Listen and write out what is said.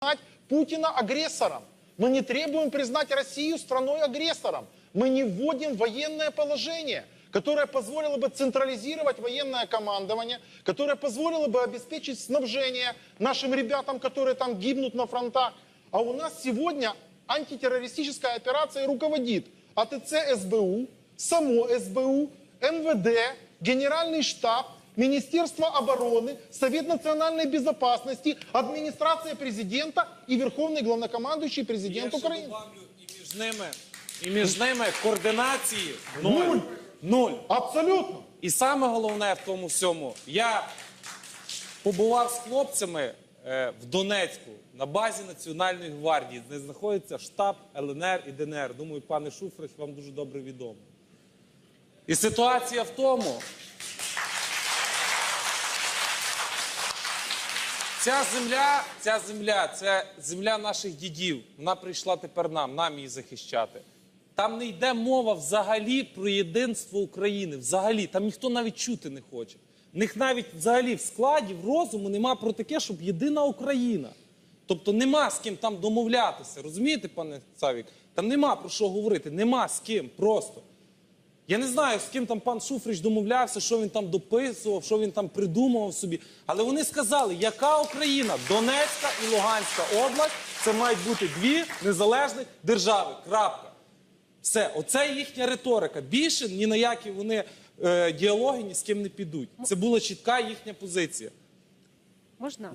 признать Путина агрессором. Мы не требуем признать Россию страной-агрессором. Мы не вводим военное положение, которое позволило бы централизировать военное командование, которое позволило бы обеспечить снабжение нашим ребятам, которые там гибнут на фронтах. А у нас сегодня антитеррористическая операция руководит АТЦ СБУ, само СБУ, МВД, Генеральный штаб, Министерство обороны, Совет национальной безопасности, администрация президента и Верховный главнокомандующий президент і між ними, і між ними координації нуль. Нуль. Абсолютно. І саме головне в тому всьому, я побував з хлопцями е, в Донецьку на базі Національної гвардії, де знаходиться штаб ЛНР і ДНР. Думаю, пане Шуфрич, вам дуже добре відомо. І ситуація в тому. Ця земля, ця земля, це земля наших дідів. Вона прийшла тепер нам, нам її захищати. Там не йде мова взагалі про єдинство України. Взагалі, там ніхто навіть чути не хоче. В них навіть взагалі в складі, в розуму нема про таке, щоб єдина Україна. Тобто нема з ким там домовлятися. Розумієте, пане Савік? Там нема про що говорити, нема з ким просто. Я не знаю, з ким там пан Шуфрич домовлявся, що він там дописував, що він там придумував собі. Але вони сказали, яка Україна? Донецька і Луганська область це мають бути дві незалежні держави. Крапка. Все, оце їхня риторика. Більше ні на які вони е, діалоги ні з ким не підуть. Це була чітка їхня позиція. Можна?